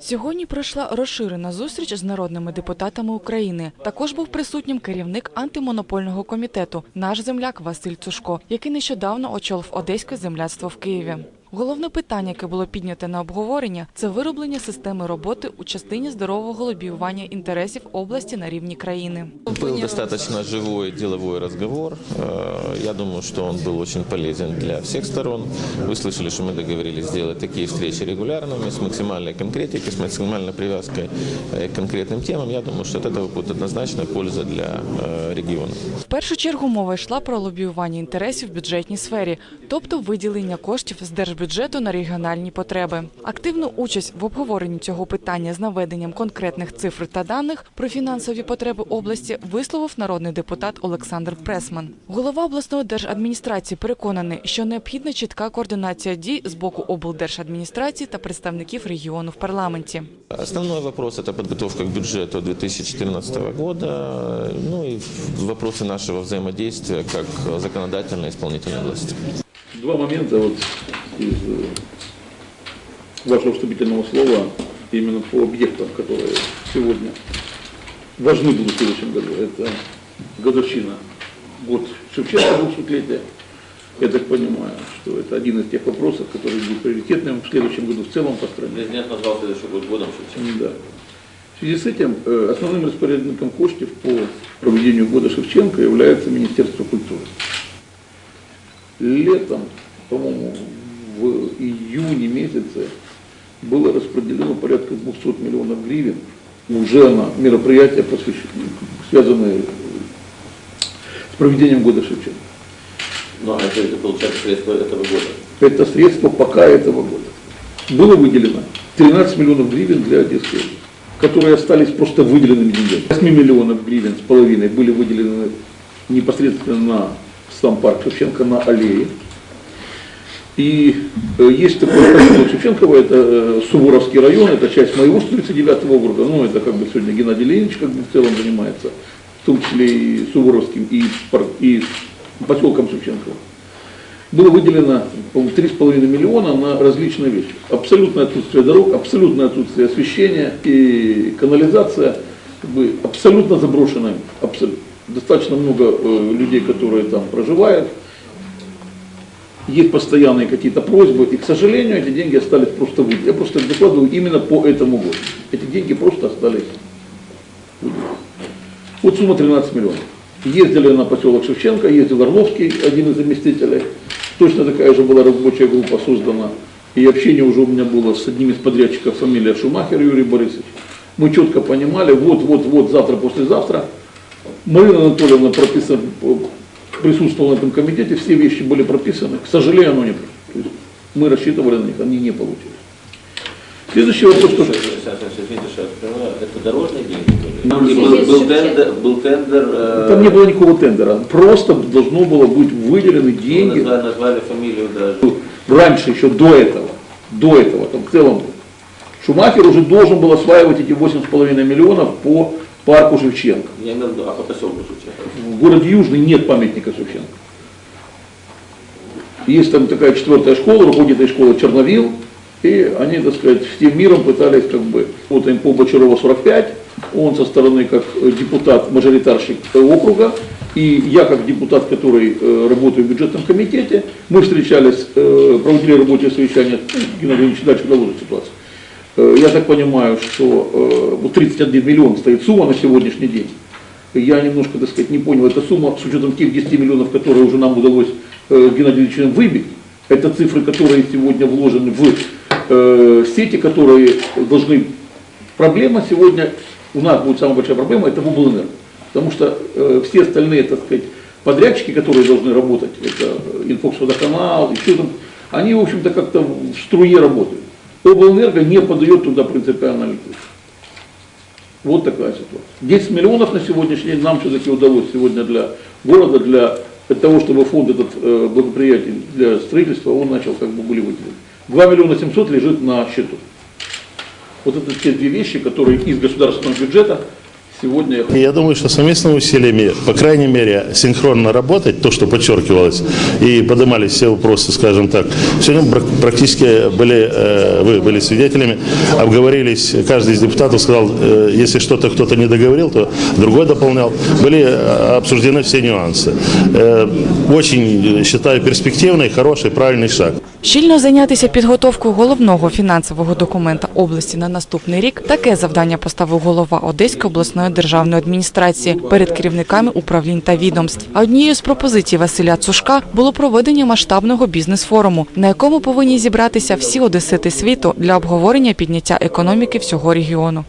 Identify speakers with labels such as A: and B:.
A: Сьогодні пройшла розширена зустріч з народними депутатами України. Також був присутнім керівник антимонопольного комітету, наш земляк Василь Цушко, який нещодавно очолив одеське земляцтво в Києві. Головне питання, яке було підняте на обговорення, це вироблення системи роботи у частині здорового лобіювання інтересів області на рівні країни.
B: Был достаточно живой деловой разговор. Э, Я думаю, что он был очень полезен для всех сторон. Вы слышали, что мы договорились сделать такие встречи регулярными, с максимальной конкретикой, с максимальной привязкой э, к конкретным темам. Я думаю, что от этого будет однозначная польза для э, региона.
A: В першу чергу мова йшла про лобіювання інтересів в бюджетній сфері, тобто виділення коштів з держбюджету на регіональні потреби. Активну участь в обговоренні цього питання з наведенням конкретних цифр та даних про фінансові потреби області висловив народний депутат Олександр Пресман. Голова обласної держадміністрації переконаний, що необхідна чітка координація дій з боку облдержадміністрації та представників регіону в парламенті.
B: Основной вопрос – это подготовка к бюджету 2014 года, ну и вопросы нашего взаимодействия как законодательной и исполнительной власти.
C: Два момента вот из э, вашего вступительного слова именно по объектам, которые сегодня важны будут в следующем году. Это годовщина, год Шевченко, 200-летия. Я так понимаю, что это один из тех вопросов, который будет приоритетным в следующем году в целом по стране.
D: Президент назвал следующий год годом Шевченко.
C: Да. В связи с этим э, основным распорядником коштів по проведению года Шевченко является Министерство культуры. Летом, по-моему, в июне месяце было распределено порядка 200 миллионов гривен уже на мероприятия, связанные с проведением года Шевченко.
D: Но это, это получается средства этого года.
C: Это средства пока этого года. Было выделено 13 миллионов гривен для Одесской области, которые остались просто выделенными деньгами. 8 миллионов гривен с половиной были выделены непосредственно на сам парк Шевченко на аллее. И э, есть такой поселок Шевченкова, это э, Суворовский район, это часть моего 139 округа, ну это как бы сегодня Геннадий Леонидович как бы в целом занимается, в том числе и Суворовским, и, и поселком Шевченкова было выделено по-моему, 3,5 миллиона на различные вещи. Абсолютное отсутствие дорог, абсолютное отсутствие освещения и канализация, как бы, абсолютно заброшенная. Абсолютно. Достаточно много э, людей, которые там проживают. Есть постоянные какие-то просьбы, и, к сожалению, эти деньги остались просто выделены. Я просто докладываю именно по этому году. Эти деньги просто остались. Вот сумма 13 миллионов. Ездили на поселок Шевченко, ездил Орловский, один из заместителей. Точно такая же была рабочая группа создана. И общение уже у меня было с одним из подрядчиков, фамилия Шумахер Юрий Борисович. Мы четко понимали, вот, вот, вот, завтра, послезавтра. Марина Анатольевна прописан, присутствовала на этом комитете, все вещи были прописаны. К сожалению, оно не есть мы рассчитывали на них, они не получились. Следующий вопрос,
D: открываю, это дорожные деньги были? Был, был тендер, был тендер, э,
C: Там не было никакого тендера, просто должно было быть выделены деньги.
D: назвали, назвали фамилию даже.
C: раньше, еще до этого, до этого, там в целом, Шумахер уже должен был осваивать эти 8,5 миллионов по парку Шевченко.
D: Я имел в виду, а по поселку Шевченко?
C: В городе Южный нет памятника Шевченко. Есть там такая четвертая школа, руководитель школы Черновил, и они, так сказать, всем миром пытались как бы, вот им по Бочарова 45, он со стороны как э, депутат, мажоритарщик э, округа, и я как депутат, который э, работаю в бюджетном комитете, мы встречались, э, проводили рабочее совещание, Геннадий Ильич дальше доложит ситуацию. Э, Я так понимаю, что э, вот 31 миллион стоит сумма на сегодняшний день. Я немножко, так сказать, не понял, эта сумма с учетом тех 10 миллионов, которые уже нам удалось э, с Геннадием Ильичем выбить, это цифры, которые сегодня вложены в э, сети, которые должны... Проблема сегодня, у нас будет самая большая проблема, это в. Потому что э, все остальные, так сказать, подрядчики, которые должны работать, это Инфокс Водоканал, еще там, они, в общем-то, как-то в струе работают. Облэнерго не подает туда принципиально электричество. Вот такая ситуация. 10 миллионов на сегодняшний день нам все-таки удалось сегодня для города, для того, чтобы фонд этот э, благоприятий для строительства, он начал как бы были выделены. 2 миллиона 700 лежит на счету. Вот это те две вещи, которые из государственного бюджета Сегодня
E: И я думаю, что совместными усилиями, по крайней мере, синхронно работать, то, что подчеркивалось, и поднимались все вопросы, скажем так. Сегодня прак- практически были, э, вы были свидетелями, обговорились, каждый из депутатов сказал, э, если что-то кто-то не договорил, то другой дополнял. Были э, обсуждены все нюансы. Очень, считаю, перспективный, хороший, правильный шаг.
A: Щільно зайнятися підготовкою головного фінансового документа області на наступний рік таке завдання поставив голова Одеської обласної державної адміністрації перед керівниками управлінь та відомств. А однією з пропозицій Василя Цушка було проведення масштабного бізнес-форуму, на якому повинні зібратися всі одесити світу для обговорення підняття економіки всього регіону.